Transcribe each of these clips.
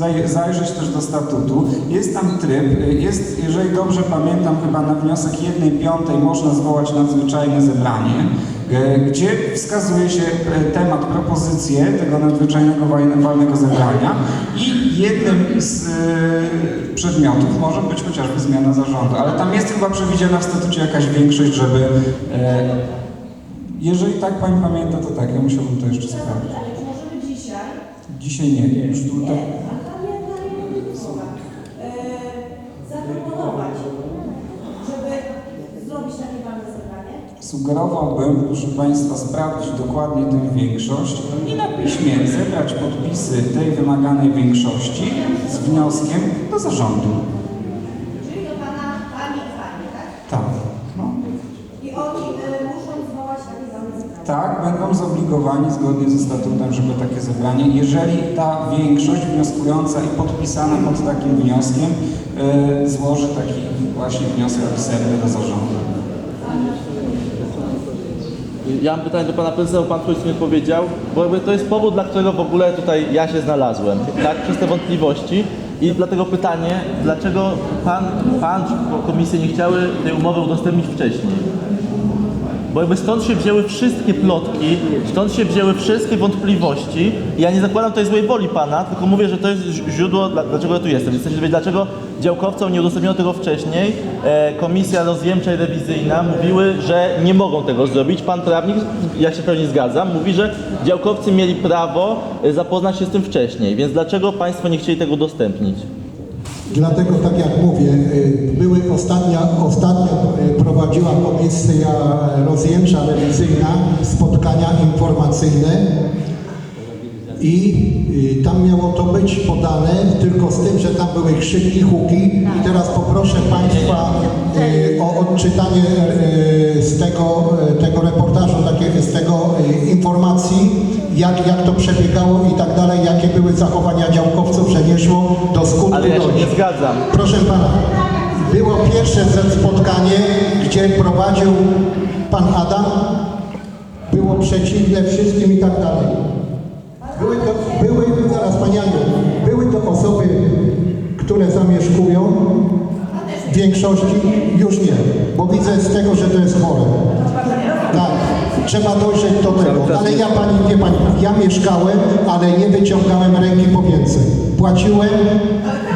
zaj- zajrzeć też do statutu. Jest tam tryb, jest, jeżeli dobrze pamiętam, chyba na wniosek jednej piątej można zwołać nadzwyczajne zebranie, y, gdzie wskazuje się y, temat, propozycję tego nadzwyczajnego walnego zebrania i jednym z y, przedmiotów może być chociażby zmiana zarządu, ale tam jest chyba przewidziana w statucie jakaś większość, żeby... Jeżeli tak Pani pamięta, to tak, ja musiałbym to jeszcze sprawdzić. Dzisiaj, Dzisiaj nie, już tu nie, tak. a tam nie, tam nie słowa, e, zaproponować, żeby zrobić takie walne zebranie? Sugerowałbym, proszę Państwa, sprawdzić dokładnie tę większość i na piśmie zebrać podpisy tej wymaganej większości z wnioskiem do zarządu. Czyli do Pana, Pani i Pani, tak? Tak. No. I oni e, muszą zwołać takie zebranie. Tak, będą zobligowani zgodnie ze statutem, żeby takie zebranie, jeżeli ta większość wnioskująca i podpisana pod takim wnioskiem e, złoży taki właśnie wniosek pisemny do zarządu. Ja mam pytanie do pana prezesa, bo pan coś nie powiedział, bo jakby to jest powód, dla którego w ogóle tutaj ja się znalazłem, tak, przez te wątpliwości. I dlatego pytanie, dlaczego pan, pan czy komisje nie chciały tej umowy udostępnić wcześniej? Bo jakby stąd się wzięły wszystkie plotki, stąd się wzięły wszystkie wątpliwości. Ja nie zakładam tutaj złej woli pana, tylko mówię, że to jest źródło, dla- dlaczego ja tu jestem. Chcę się dowiedzieć, dlaczego działkowcom nie udostępniono tego wcześniej. E, komisja rozjemcza i rewizyjna mówiły, że nie mogą tego zrobić. Pan prawnik, ja się pewnie zgadzam, mówi, że działkowcy mieli prawo e, zapoznać się z tym wcześniej. Więc dlaczego państwo nie chcieli tego udostępnić? Dlatego, tak jak mówię, y, były ostatnia, ostatnio y, prowadziła komisja rozjemcza rewizyjna spotkania informacyjne i y, tam miało to być podane, tylko z tym, że tam były krzyki, huki. I teraz poproszę Państwa o odczytanie z tego, y, tego reportażu, takie, z tego y, informacji, jak, jak to przebiegało i tak dalej, jakie były zachowania działkowców, że nie szło do skutku Ale ja się nie zgadzam. Proszę pana, było pierwsze ze- spotkanie, gdzie prowadził pan Adam. Było przeciwne wszystkim i tak dalej. Były to, były, zaraz panie Aniu, były to osoby, które zamieszkują, w większości już nie, bo widzę z tego, że to jest chore. Tak, trzeba dojrzeć do tego. Ale ja pani, nie pani, ja mieszkałem, ale nie wyciągałem ręki po więcej. Płaciłem,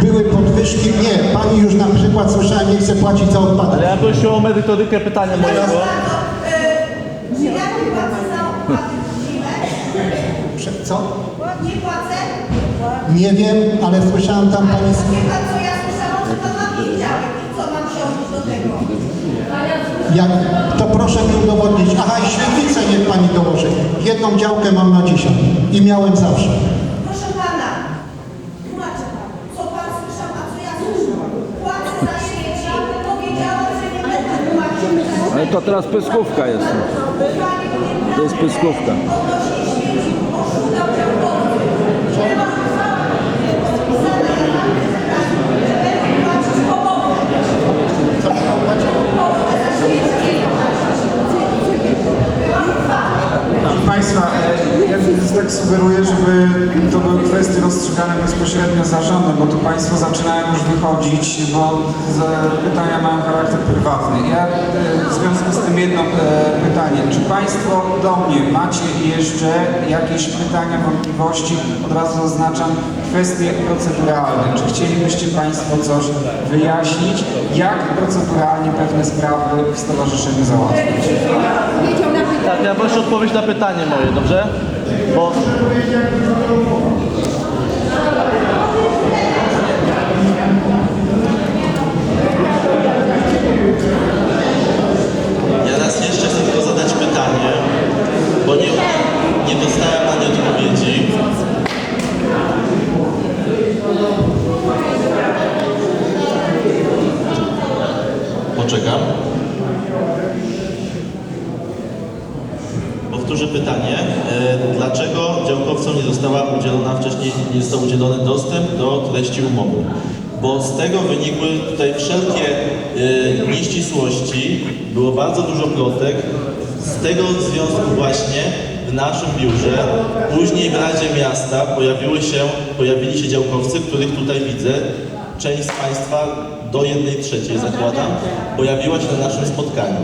były podwyżki, nie, pani już na przykład słyszałem, nie chce płacić za odpady. Ale ja prosiłem o merytorykę pytania mojego. Czy ja nie płacę za opłaty w Co? Nie płacę? Nie wiem, ale słyszałem tam pani... Ale wie Pan co ja słyszałam, że to mam wiedziałem i co mam się do tego? Jak, to proszę mi udowodnić. Aha, i świetlicę niech pani dołoży. Jedną działkę mam na dzisiaj i miałem zawsze. Proszę Pana, tłumaczę Pan, co Pan słyszał, a co ja słyszałam. Płacę za śmieci, powiedziałam, że nie będę płacić Ale to teraz pyskówka jest. To jest pyskówka. Odnośnie śmieci, oszukał działkowcy. Nie ma uchwały spisane na walne zebranie, że będę płacić połowę. Połowę za śmieci nie płacić. Była uchwała. Proszę Państwa, e, ja tak sugeruję, żeby to były kwestie rozstrzygane bezpośrednio z zarządem, bo tu Państwo zaczynają już wychodzić, bo pytania mają charakter prywatny. Ja e, w związku z tym jedno e, pytanie. Czy Państwo do mnie macie jeszcze jakieś pytania, wątpliwości? Od razu zaznaczam kwestie proceduralne. Czy chcielibyście Państwo coś wyjaśnić? Jak proceduralnie pewne sprawy w stowarzyszeniu załatwić? Tak, ja proszę odpowiedź na pytanie moje, dobrze? Bo Ja raz jeszcze chcę tylko zadać pytanie, bo nie, nie dostałem na nie odpowiedzi. Poczekam. Powtórzę pytanie. E, Dlaczego działkowcom nie została udzielona wcześniej, nie został udzielony dostęp do treści umowy? Bo z tego wynikły tutaj wszelkie e, nieścisłości, było bardzo dużo plotek. Z tego związku właśnie w naszym biurze, później w Radzie Miasta pojawiły się, pojawili się działkowcy, których tutaj widzę. Część z Państwa do jednej trzeciej zakładam, pojawiła się na naszym spotkaniu.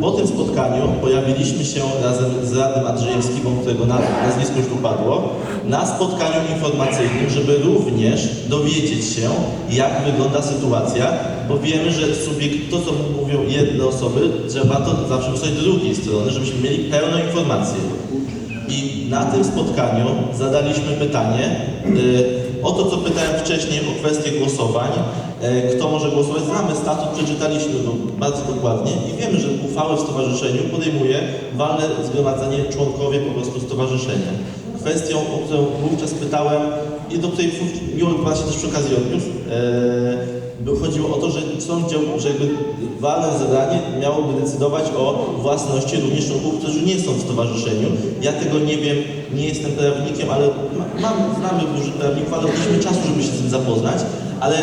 Po tym spotkaniu pojawiliśmy się razem z radnym Andrzejewskim, którego na- nazwisko już tu padło, na spotkaniu informacyjnym, żeby również dowiedzieć się, jak wygląda sytuacja, bo wiemy, że subiekt, to co mówią jedne osoby, trzeba to zawsze do drugiej strony, żebyśmy mieli pełną informację. I na tym spotkaniu zadaliśmy pytanie y, o to, co pytałem wcześniej o kwestię głosowań. Y, Kto może głosować? Znamy statut, przeczytaliśmy go bardzo dokładnie i wiemy, że uchwałę w stowarzyszeniu podejmuje walne zgromadzenie członkowie po prostu stowarzyszenia. Kwestią, o którą wówczas pytałem i do której miło by Pan się też przy okazji odniósł, by chodziło o to, że sąd że jakby walne zebranie miałoby decydować o własności również członków, którzy nie są w stowarzyszeniu. Ja tego nie wiem, nie jestem prawnikiem, ale ma- mam, znamy dużych prawników, ale mieliśmy czasu, żeby się z tym zapoznać. Ale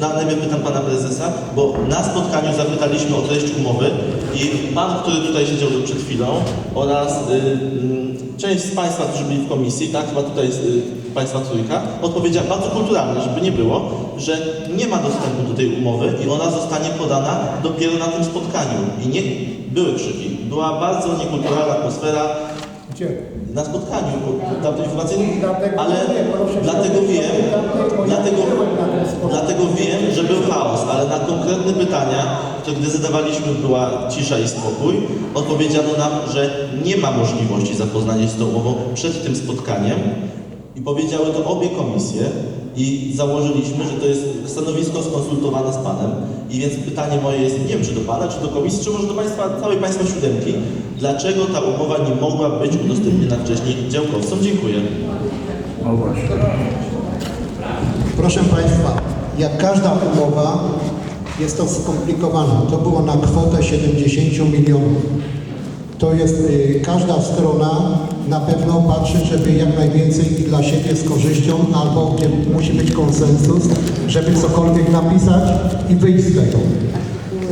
na pytam pana prezesa, bo na spotkaniu zapytaliśmy o treść umowy i pan, który tutaj siedział przed chwilą oraz y, y, część z państwa, którzy byli w komisji, tak, chyba tutaj jest y, państwa trójka, odpowiedziała bardzo kulturalnie, żeby nie było, że nie ma dostępu do tej umowy i ona zostanie podana dopiero na tym spotkaniu. I nie były krzyki. Była bardzo niekulturalna atmosfera Gdzie? na spotkaniu tamtej informacyjnym, Dlatego ale nie, proszę dlatego wiem, dlatego dlatego, wiem, że był chaos, ale na konkretne pytania, które gdy zadawaliśmy była cisza i spokój, odpowiedziano nam, że nie ma możliwości zapoznania się z tą umową przed tym spotkaniem i powiedziały to obie komisje i założyliśmy, że to jest stanowisko skonsultowane z Panem i więc pytanie moje jest, nie wiem czy do Pana, czy do komisji, czy może do Państwa, całej Państwa siódemki, dlaczego ta umowa nie mogła być udostępniona wcześniej działkowcom? Dziękuję. O właśnie. Proszę Państwa, jak każda umowa, jest to skomplikowane. To było na kwotę 70 milionów. To jest, y, każda strona na pewno patrzy, żeby jak najwięcej i dla siebie z korzyścią, albo musi być konsensus, żeby cokolwiek napisać i wyjść z tego.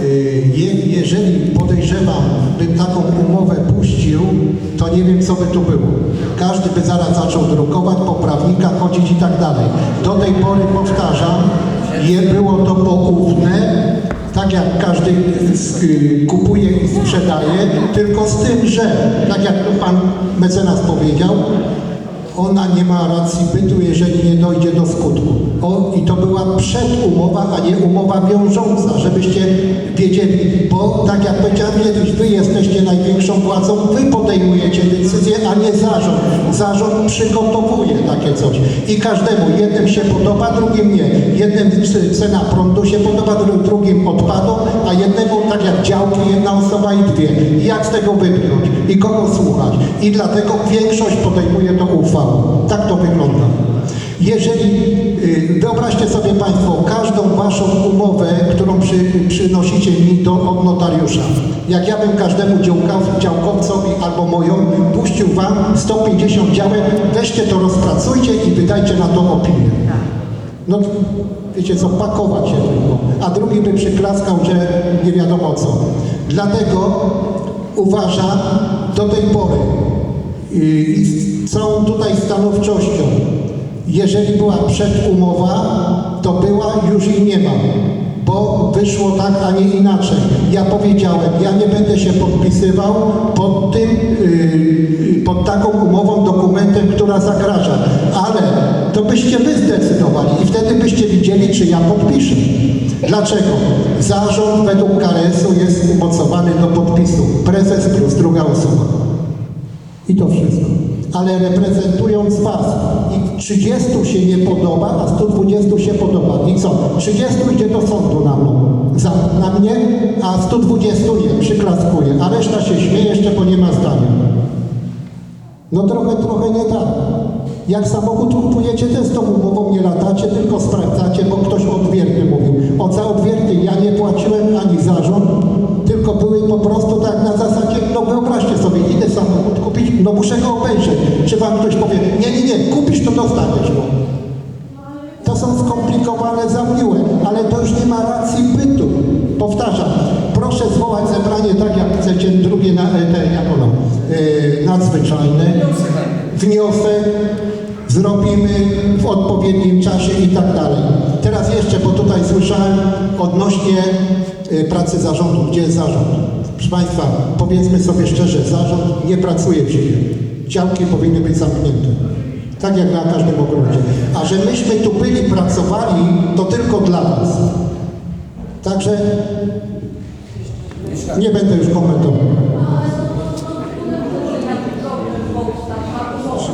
Y, Je, jeżeli podejrzewam, bym taką umowę puścił, to nie wiem, co by tu było. Każdy by zaraz zaczął drukować, po prawnikach chodzić i tak dalej. Do tej pory powtarzam, było to poufne, tak jak każdy y, kupuje i sprzedaje, tylko z tym, że, tak jak pan mecenas powiedział, ona nie ma racji bytu, jeżeli nie dojdzie do skutku. O, I to była przedumowa, a nie umowa wiążąca, żebyście wiedzieli, bo tak jak powiedziałem kiedyś, wy jesteście największą władzą, wy podejmujecie decyzje, a nie zarząd. Zarząd przygotowuje takie coś. I każdemu, jednym się podoba, drugim nie. Jednym cena prądu się podoba, dru- drugim odpadu, a jednemu, tak jak działki, jedna osoba i dwie. I jak z tego wybrnąć? I kogo słuchać? I dlatego większość podejmuje to uchwałą. Tak to wygląda. Jeżeli, y, wyobraźcie sobie Państwo, każdą Waszą umowę, którą przy, przynosicie mi do, od notariusza, jak ja bym każdemu działkowcowi albo moją puścił Wam 150 działek, weźcie to rozpracujcie i wydajcie na to opinię. No wiecie co, pakować się tylko, a drugi by przyklaskał, że nie wiadomo co. Dlatego uważam do tej pory i z całą tutaj stanowczością, jeżeli była przedumowa, to była, już jej nie ma, bo wyszło tak, a nie inaczej. Ja powiedziałem, ja nie będę się podpisywał pod tym, yy, pod taką umową, dokumentem, która zagraża, ale to byście wy zdecydowali i wtedy byście widzieli, czy ja podpiszę. Dlaczego? Zarząd według KRS-u jest umocowany do podpisu. Prezes plus druga osoba. I to wszystko. Ale reprezentując Was i 30 się nie podoba, a 120 się podoba. I co? 30 idzie do sądu na, za, na mnie, a 120 nie, przyklaskuje. A reszta się śmieje jeszcze, bo nie ma zdania. No trochę, trochę nie tak. Jak samochód kupujecie, też z tą umową nie latacie, tylko sprawdzacie, bo ktoś odwierty mówił. O za odwierty ja nie płaciłem ani zarząd, tylko były po prostu tak na zasadzie, no wyobraźcie sobie, idę samochód no muszę go obejrzeć. Czy wam ktoś powie, nie, nie, nie, kupisz to dostaniesz go. To są skomplikowane zawiłe, ale to już nie ma racji bytu. Powtarzam, proszę zwołać zebranie tak jak chcecie, drugie na, e, te, jak ono, e, nadzwyczajne, wniosek, zrobimy w odpowiednim czasie i tak dalej. Teraz jeszcze, bo tutaj słyszałem odnośnie e, pracy zarządu, gdzie jest zarząd. Proszę Państwa, powiedzmy sobie szczerze, zarząd nie pracuje w ziemi. Działki powinny być zamknięte. Tak jak na każdym ogrodzie. A że myśmy tu byli, pracowali, to tylko dla Was. Także nie będę już komentował.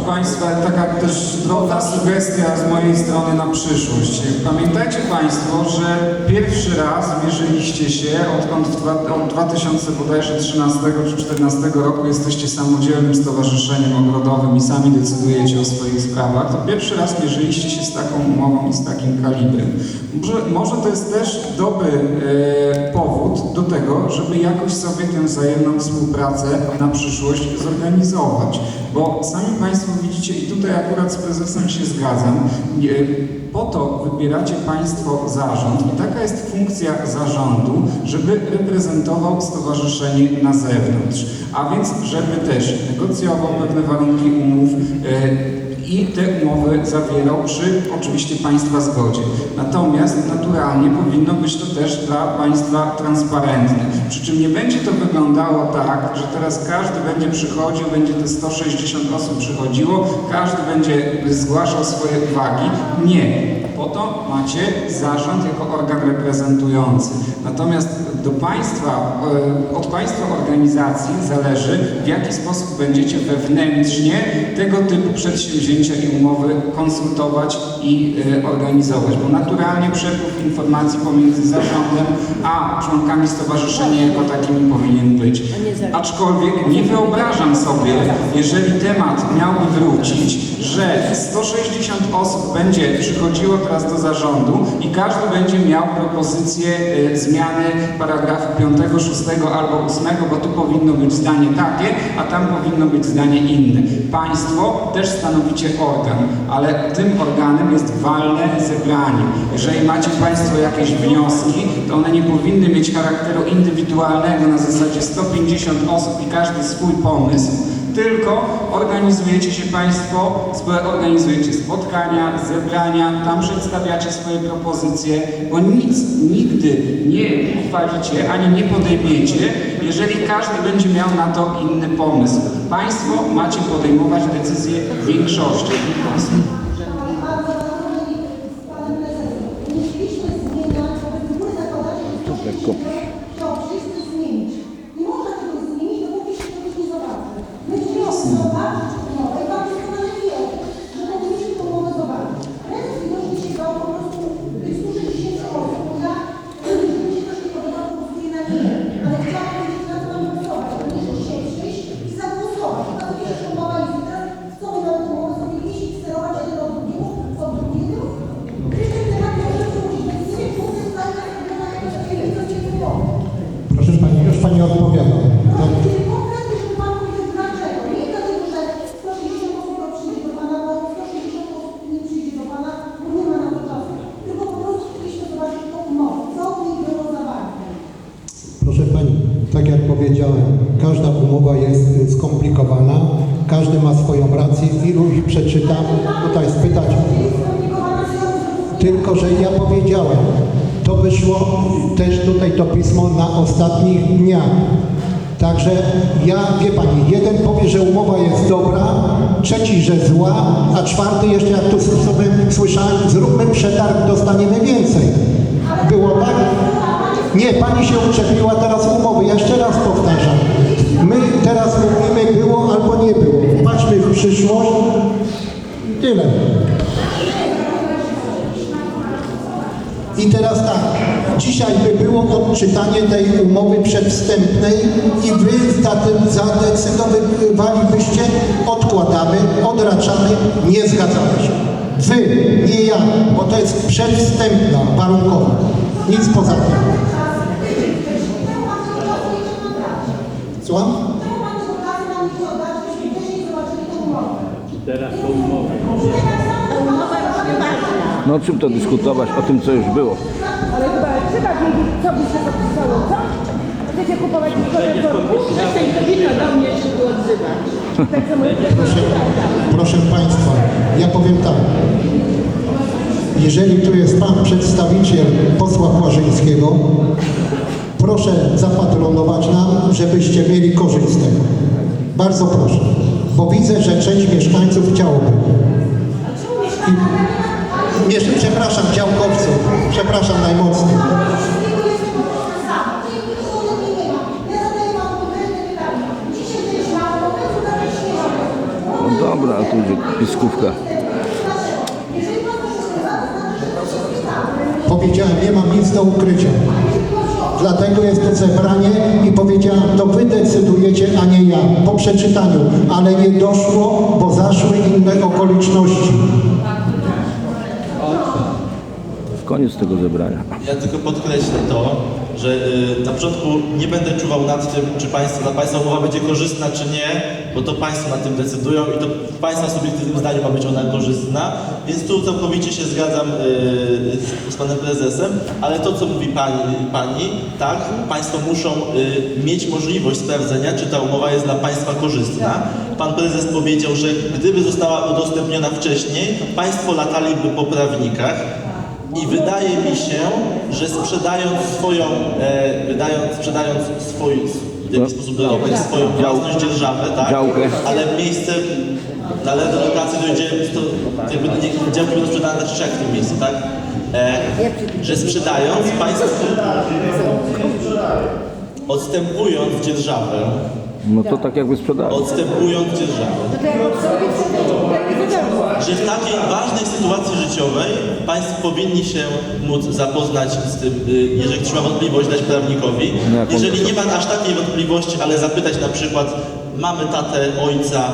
Państwa, taka też drobna sugestia z mojej strony na przyszłość. Pamiętajcie Państwo, że pierwszy raz mierzyliście się, odkąd w dwa, od 2013 czy 2014 roku jesteście samodzielnym stowarzyszeniem ogrodowym i sami decydujecie o swoich sprawach, to pierwszy raz mierzyliście się z taką umową i z takim kalibrem. Może, może to jest też dobry e, powód do tego, żeby jakoś sobie tę wzajemną współpracę na przyszłość zorganizować. Bo sami Państwo widzicie, i tutaj akurat z prezesem się zgadzam, po to wybieracie Państwo zarząd i taka jest funkcja zarządu, żeby reprezentował stowarzyszenie na zewnątrz. A więc, żeby też negocjował pewne warunki umów, e, i te umowy zawierał przy oczywiście Państwa zgodzie. Natomiast naturalnie powinno być to też dla Państwa transparentne. Przy czym nie będzie to wyglądało tak, że teraz każdy będzie przychodził, będzie te 160 osób przychodziło, każdy będzie zgłaszał swoje uwagi. Nie. To macie zarząd jako organ reprezentujący. Natomiast do państwa, e, od Państwa organizacji zależy, w jaki sposób będziecie wewnętrznie tego typu przedsięwzięcia i umowy konsultować i e, organizować. Bo naturalnie przepływ informacji pomiędzy zarządem a członkami stowarzyszenia jako takimi powinien być. Aczkolwiek nie wyobrażam sobie, jeżeli temat miałby wrócić, że 160 osób będzie przychodziło teraz do zarządu i każdy będzie miał propozycję e, zmiany paragrafu 5, 6 albo 8, bo tu powinno być zdanie takie, a tam powinno być zdanie inne. Państwo też stanowicie organ, ale tym organem jest walne zebranie. Jeżeli macie Państwo jakieś wnioski, to one nie powinny mieć charakteru indywidualnego na zasadzie 150 osób i każdy swój pomysł, tylko organizujecie się Państwo, organizujecie spotkania, zebrania, tam przedstawiacie swoje propozycje, bo nic nigdy nie uchwalicie ani nie podejmiecie, jeżeli każdy będzie miał na to inny pomysł. Państwo macie podejmować decyzje większością. Bardzo ważne z panem prezesem. Nie chcieliśmy zmieniać, bo w ogóle zakładacie, że to wszyscy zmienić. Nie można tego zmienić, dopóki się czegoś nie zobaczy. My musimy zobaczyć umowę i pan doskonale wie, że powinniśmy tę umowę zobaczyć. Prezes widocznie się dał po prostu tych 160 osób. Ja, jeżeli mi się też nie podoba, to głosuję na nie. Ale chciałam powiedzieć, na co mam głosować. To nie, że dzisiaj przyjść i zagłosować. Okazuje się, że umowa jest i teraz chcą na tę umowę sobie iść i sterować jeden od drugiego, od drugiego. Jeszcze temat może wrócić. Więc nie wiem, co to jest dla nas, dla nas, to jest umowy. Proszę Pani, już Pani odpowiadam. No, Konkretnie, żeby Pan powiedział dlaczego. Nie dlatego, że 160 osób nie przyjdzie do Pana, bo 160 osób nie przyjdzie do Pana, bo nie ma na to czasu. Tylko po prostu chcieliśmy zobaczyć tą umowę. Co w niej było zawarte. Proszę Pani, tak jak powiedziałem, każda umowa jest y, skomplikowana, każdy ma swoją rację, ilu ich przeczytam, tutaj spytać, tylko że ja powiedziałem, to wyszło też tutaj to pismo na ostatnich dniach. Także ja, wie Pani, jeden powie, że umowa jest dobra, trzeci, że zła, a czwarty jeszcze, jak tu sobie słyszałem, zróbmy przetarg, dostaniemy więcej. Było tak? Nie, Pani się uczepiła teraz umowy, jeszcze raz powtarzam. My teraz mówimy było albo nie było. Patrzmy w przyszłość. Tyle. I teraz tak, dzisiaj by było odczytanie tej umowy przedwstępnej i wy zade- zadecydowalibyście, odkładamy, odraczamy, nie zgadzamy się. Wy, nie ja, bo to jest przedwstępna, warunkowa. Nic poza tym. Słucham? Pan tego No o czym to dyskutować? O tym, co już było. Ale chyba trzeba wiedzieć, co by się zapisało, co? chcecie kupować te worków, przestań kobieta do mnie się tu odzywać. Tak samo jak Proszę Państwa, ja powiem tak. Jeżeli tu jest Pan przedstawiciel posła Płażyńskiego, proszę zapatronować nam, żebyście mieli korzyść z tego. Bardzo proszę, bo widzę, że część mieszkańców chciałoby. I, jeszcze, przepraszam, działkowców, przepraszam najmocniej. No dobra, tu piskówka. Powiedziałem, nie mam nic do ukrycia. Dlatego jest to zebranie i powiedziałem, to wy decydujecie, a nie ja, po przeczytaniu. Ale nie doszło, bo zaszły inne okoliczności. Koniec tego zebrania. Ja tylko podkreślę to, że y, na początku nie będę czuwał nad tym, czy państwo, dla Państwa umowa będzie korzystna, czy nie, bo to Państwo nad tym decydują i to w Państwa subiektywnym zdaniu ma być ona korzystna, więc tu całkowicie się zgadzam y, z, z Panem Prezesem, ale to, co mówi Pani, pani tak, Państwo muszą y, mieć możliwość sprawdzenia, czy ta umowa jest dla Państwa korzystna. Pan Prezes powiedział, że gdyby została udostępniona wcześniej, Państwo lataliby po prawnikach, i wydaje mi się, że sprzedając swoją, e, wydając, sprzedając swój, w jakiś sposób dorobek, swoją własność dzierżawę, tak? Działkę. Ale miejsce na do lokacji dojdzie, to jakby nie, działki będą sprzedane na trzech w tym miejscu, tak? E, że sprzedając państwo odstępując dzierżawę, No to tak jakby sprzedali. odstępując dzierżawę, To jak sobie nie wiadomo. Że w takiej ważnej sytuacji życiowej Państwo powinni się móc zapoznać z tym, y, jeżeli ktoś ma wątpliwość, dać prawnikowi. Jeżeli nie ma aż takiej wątpliwości, ale zapytać na przykład mamy tatę, ojca,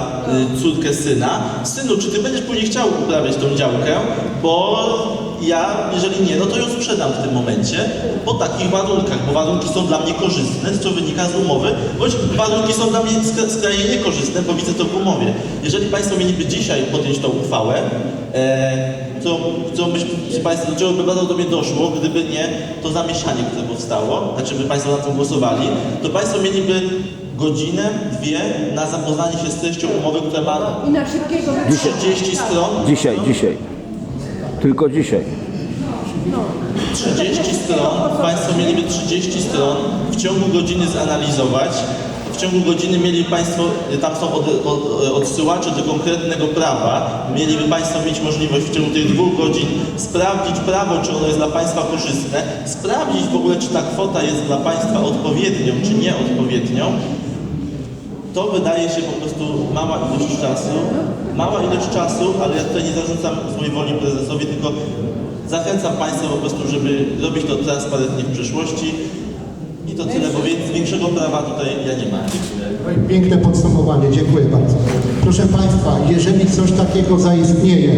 y, córkę, syna. Synu, czy ty będziesz później chciał uprawiać tą działkę? Bo ja, jeżeli nie, no to ją sprzedam w tym momencie po takich warunkach, bo warunki są dla mnie korzystne, co wynika z umowy, bądź warunki są dla mnie sk- skrajnie niekorzystne, bo widzę to w umowie. Jeżeli Państwo mieliby dzisiaj podjąć tą uchwałę, e, co, co byś, czy Państwo, do czego by bardzo do mnie doszło, gdyby nie to zamieszanie, które powstało, znaczy by Państwo na tym głosowali, to Państwo mieliby godzinę, dwie na zapoznanie się z treścią umowy, która ma I na szybkiego 30 stron, Dzisiaj, dzisiaj. Tylko dzisiaj. 30 stron, Państwo mieliby 30 stron w ciągu godziny zanalizować. W ciągu godziny mieli Państwo, tam są od, od, odsyłacze do konkretnego prawa, mieliby Państwo mieć możliwość w ciągu tych dwóch godzin sprawdzić prawo, czy ono jest dla Państwa korzystne, sprawdzić w ogóle, czy ta kwota jest dla Państwa odpowiednią, czy nieodpowiednią. To wydaje się po prostu mała ilość czasu, mała ilość czasu, ale ja tutaj nie zarzucam swojej woli prezesowi, tylko zachęcam Państwa po prostu, żeby robić to transparentnie w przyszłości. I to tyle, bo większego prawa tutaj ja nie mam. Piękne podsumowanie, dziękuję bardzo. Proszę Państwa, jeżeli coś takiego zaistnieje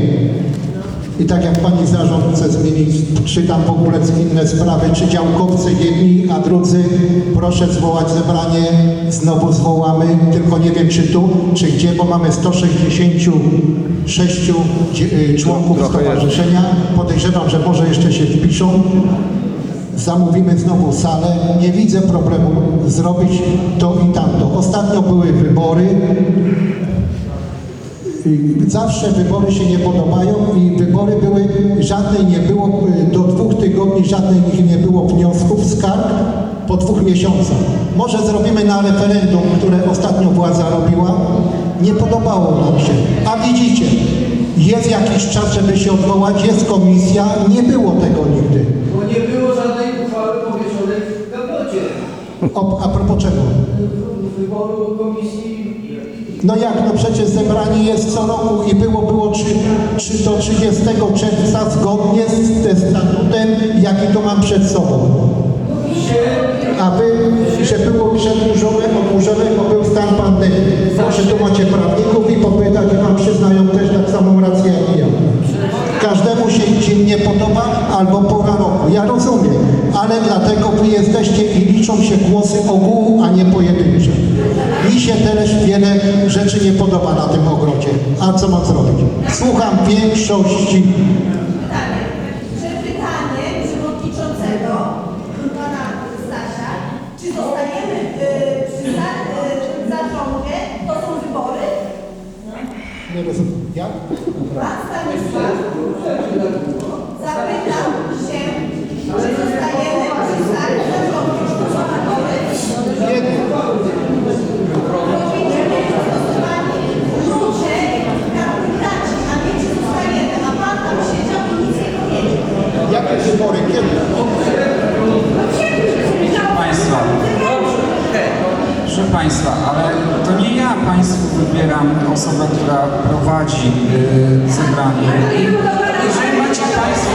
i tak jak Pani zarząd chce zmienić, czy tam w ogóle inne sprawy, czy działkowcy jedni, a drudzy, proszę zwołać zebranie, znowu zwołamy, tylko nie wiem czy tu, czy gdzie, bo mamy 166 dzie- y, członków stowarzyszenia. Podejrzewam, że może jeszcze się wpiszą. Zamówimy znowu salę. Nie widzę problemu zrobić to i tamto. Ostatnio były wybory. Zawsze wybory się nie podobają i wybory były, żadnej nie było, y, do dwóch tygodni żadnych nie było wniosków, skarg po dwóch miesiącach. Może zrobimy na referendum, które ostatnio władza robiła. Nie podobało nam się. A widzicie, jest jakiś czas, żeby się odwołać, jest komisja, nie było tego nigdy. Bo nie było żadnej uchwały powieszonej w gabocie O, a propos czego? wyboru komisji. No jak, no przecież zebranie jest co roku i było, było czy, czy do 30 czerwca zgodnie z statutem, jaki to mam przed sobą. A wy, że było przedłużone, odłużone, bo był stan pandemii. Proszę, tu macie prawników i popytać, i wam przyznają też tak samą rację jak ja. Każdemu się dzień nie podoba albo pora roku. Ja rozumiem, ale dlatego wy jesteście i liczą się głosy ogółu, a nie pojedyncze. Mi się też wiele rzeczy nie podoba na tym ogrodzie. A co mam zrobić? Słucham większości. Nie rozumiem. Jak? Pan Stanisław zapytał się, czy zostajemy przy sali zawodowych. Powinniśmy być stosowani ludzie, kandydaci, a nie czy zostajemy. A Pan tam siedział i nic nie powiedział. Jakie wybory? Kiedy? Zostajemy Państwa, ale to nie ja Państwu wybieram osobę, która prowadzi y, zebranie. Jeżeli macie Państwo,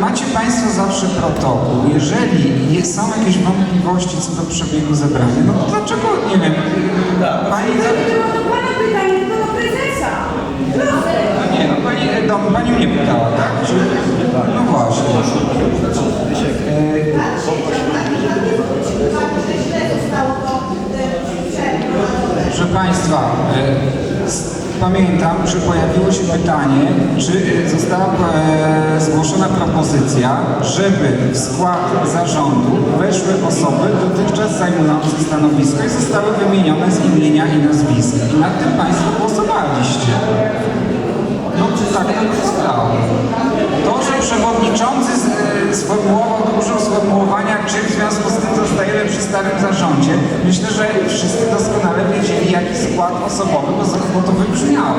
macie Państwo zawsze protokół, jeżeli jest, są jakieś wątpliwości co do przebiegu zebrania, no to dlaczego, nie wiem, Pani... To pana pytanie, to do prezesa. Proszę. No nie, no Pani, no, pani mnie pytała, tak? Czy, no właśnie. Proszę Państwa, e, pamiętam, że pojawiło się pytanie, czy została e, zgłoszona propozycja, żeby w skład zarządu weszły osoby dotychczas zajmujące stanowisko i zostały wymienione z imienia i nazwiska. I nad tym Państwo głosowaliście. No tak to zostało. To, że przewodniczący e, sformułował, użył sformułowania, czy w związku z tym zostajemy przy starym zarządzie, myślę, że wszyscy doskonale wiedzieli, jaki skład osobowy, bo, bo to wybrzmiało.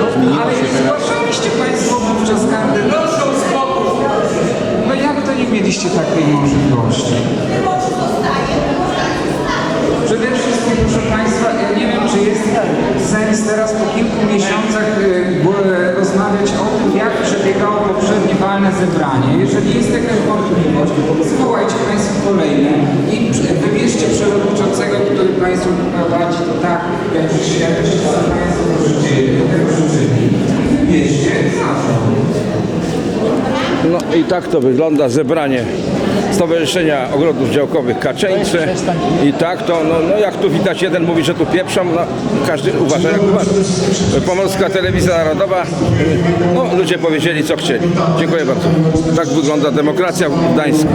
No, ale zgłaszaliście Państwo wówczas kandydat. No jak to nie mieliście takiej możliwości? Przede wszystkim, proszę Państwa, nie sens teraz po kilku miesiącach y, rozmawiać o tym, jak przebiegało poprzednie walne zebranie. Jeżeli jest jakaś wątpliwość, zwołajcie Państwo kolejne i wybierzcie przewodniczącego, który Państwu prowadzi, to tak, świadczyć, co Państwo życzyli. Wybierzcie. No i tak to wygląda zebranie Stowarzyszenia Ogrodów Działkowych Kaczeńce. I tak to, no, no jak tu widać, jeden mówi, że tu pieprzą, no każdy uważa jak uważa. Pomorska Telewizja Narodowa, no ludzie powiedzieli co chcieli. Dziękuję bardzo. Tak wygląda demokracja w Gdańsku.